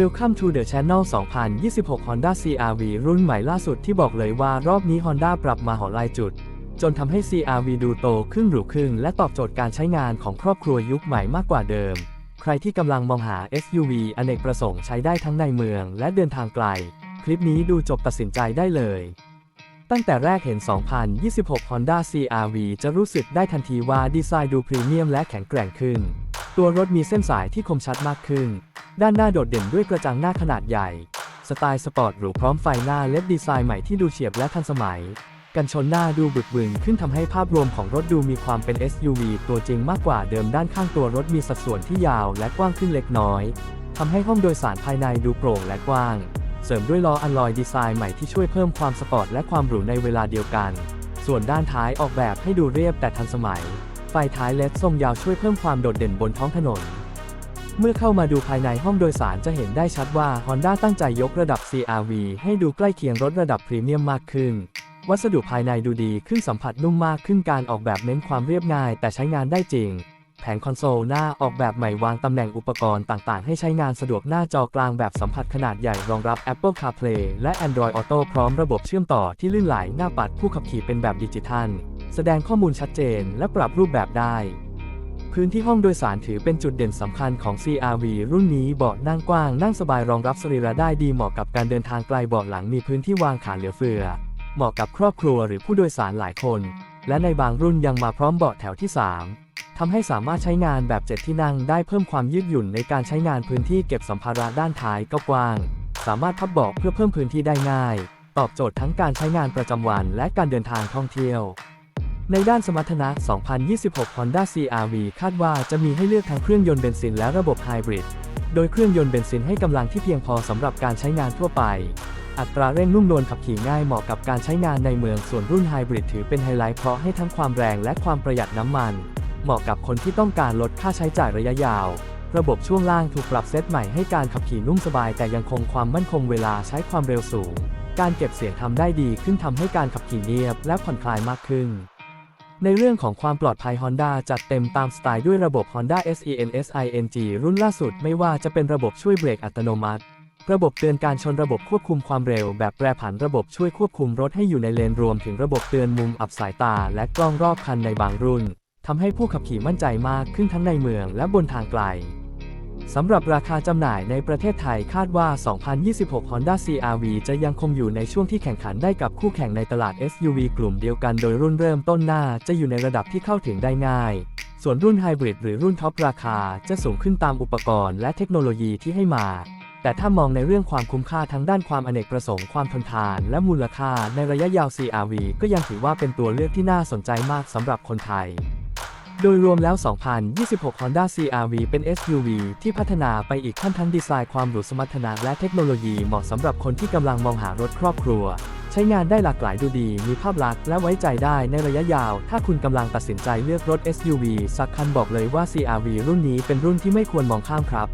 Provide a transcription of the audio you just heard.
Welcome to the Channel 2026 Honda CRV รุ่นใหม่ล่าสุดที่บอกเลยว่ารอบนี้ Honda ปรับมาหอลายจุด จนทำให้ CRV ดูโตขึ้นหรูขึ้น และตอบโจทย์การใช้งานของครอบครัวยุคใหม่มากกว่าเดิม ใครที่กำลังมองหา SUV อเนกประสงค์ใช้ได้ทั้งในเมืองและเดินทางไกล คลิปนี้ดูจบตัดสินใจได้เลย ตั้งแต่แรกเห็น 2026 Honda CRV จะรู้สึกได้ทันทีว่าดีไซน์ดูพรีเมียมและแข็งแกร่งขึ้น ตัวรถมีเส้นสายที่คมชัดมากขึ้น ด้านหน้าโดดเด่นด้วยกระจังหน้าขนาดใหญ่ สไตล์สปอร์ตหรูพร้อมไฟหน้าเลดดีไซน์ใหม่ที่ดูเฉียบและทันสมัย กันชนหน้าดูบึกบึนขึ้นทำให้ภาพรวมของรถดูมีความเป็น SUV ตัวจริงมากกว่าเดิมด้านข้างตัวรถมีสัดส่วนที่ยาวและกว้างขึ้นเล็กน้อยทำให้ห้องโดยสารภายในดูโปร่งและกว้าง เสริมด้วยล้ออัลลอยดีไซน์ใหม่ที่ช่วยเพิ่มความสปอร์ตและความหรูในเวลาเดียวกัน ส่วนด้านท้ายออกแบบให้ดูเรียบแต่ทันสมัย ไฟท้ายเลดทรงยาวช่วยเพิ่มความโดดเด่นบนท้องถนน เมื่อเข้ามาดูภายในห้องโดยสารจะเห็นได้ชัดว่า Honda ตั้งใจยกระดับ CRV ให้ดูใกล้เคียงรถระดับพรีเมียมมากขึ้น วัสดุภายในดูดีขึ้นสัมผัสนุ่มมากขึ้นการออกแบบเน้นความเรียบง่าย แต่ใช้งานได้จริง แผงคอนโซลหน้าออกแบบใหม่วางตำแหน่งอุปกรณ์ต่างๆ ให้ใช้งานสะดวกหน้าจอกลางแบบสัมผัสขนาดใหญ่รองรับ Apple CarPlay และ Android Auto พร้อมระบบเชื่อมต่อที่ลื่นไหลหน้าปัดผู้ขับขี่เป็นแบบดิจิทัล แสดงข้อมูลชัดเจน และปรับรูปแบบได้ พื้นที่ห้องโดยสารถือเป็นจุดเด่นสำคัญของ CRV รุ่นนี้เบาะนั่งกว้าง นั่งสบายรองรับสรีระได้ดีเหมาะกับการเดินทางไกลเบาะหลังมีพื้นที่วางขาเหลือเฟือ เหมาะกับครอบครัวหรือผู้โดยสารหลายคน และในบางรุ่นยังมาพร้อมเบาะแถวที่ 3ทำให้สามารถใช้งานแบบ7ที่นั่งได้เพิ่มความยืดหยุ่นในการใช้งานพื้นที่เก็บสัมภาระด้านท้ายก็กว้าง สามารถพับเบาะเพื่อเพิ่มพื้นที่ได้ง่าย ตอบโจทย์ทั้งการใช้งานประจำวัน และการเดินทางท่องเที่ยว ในด้านสมรรถนะ 2026 Honda CRV คาดว่าจะมีให้เลือกทั้งเครื่องยนต์เบนซินและระบบไฮบริด โดยเครื่องยนต์เบนซินให้กำลังที่เพียงพอสำหรับการใช้งานทั่วไป อัตราเร่งนุ่มนวลขับขี่ง่ายเหมาะกับการใช้งานในเมือง ส่วนรุ่นไฮบริดถือเป็นไฮไลท์เพราะให้ทั้งความแรงและความประหยัดน้ำมัน เหมาะกับคนที่ต้องการลดค่าใช้จ่ายระยะยาว ระบบช่วงล่างถูกปรับเซตใหม่ให้การขับขี่นุ่มสบาย แต่ยังคงความมั่นคงเวลาใช้ความเร็วสูง การเก็บเสียงทำได้ดีขึ้นทำให้การขับขี่เนียบ และผ่อนคลายมากขึ้น ในเรื่องของความปลอดภัย Honda จัดเต็มตามสไตล์ด้วยระบบ Honda SENSING รุ่นล่าสุดไม่ว่าจะเป็นระบบช่วยเบรกอัตโนมัติ ระบบเตือนการชนระบบควบคุมความเร็ว แบบแปรผันระบบช่วยควบคุมรถให้อยู่ในเลนรวมถึงระบบเตือนมุมอับสายตา และกล้องรอบคันในบางรุ่นทำให้ผู้ขับขี่มั่นใจมากขึ้นทั้งในเมืองและบนทางไกล สำหรับราคาจำหน่ายในประเทศไทยคาดว่า 2026 Honda CRV จะยังคงอยู่ในช่วงที่แข่งขันได้กับคู่แข่งในตลาด SUV กลุ่มเดียวกันโดยรุ่นเริ่มต้นหน้าจะอยู่ในระดับที่เข้าถึงได้ง่าย ส่วนรุ่นไฮบริดหรือรุ่นท็อปราคาจะสูงขึ้นตามอุปกรณ์และเทคโนโลยีที่ให้มา แต่ถ้ามองในเรื่องความคุ้มค่าทั้งด้านความอเนกประสงค์ความทนทาน และมูลค่าในระยะยาว CRV ก็ยังถือว่าเป็นตัวเลือกที่น่าสนใจมากสำหรับคนไทย โดยรวมแล้ว 2026 Honda CRV เป็น SUV ที่พัฒนาไปอีกขั้นทั้งดีไซน์ความหรูสมรรถนะและเทคโนโลยีเหมาะสำหรับคนที่กำลังมองหารถครอบครัว ใช้งานได้หลากหลายดูดี มีภาพลักษณ์และไว้ใจได้ในระยะยาว ถ้าคุณกำลังตัดสินใจเลือกรถ SUV สักคันบอกเลยว่า CRV รุ่นนี้เป็นรุ่นที่ไม่ควรมองข้ามครับ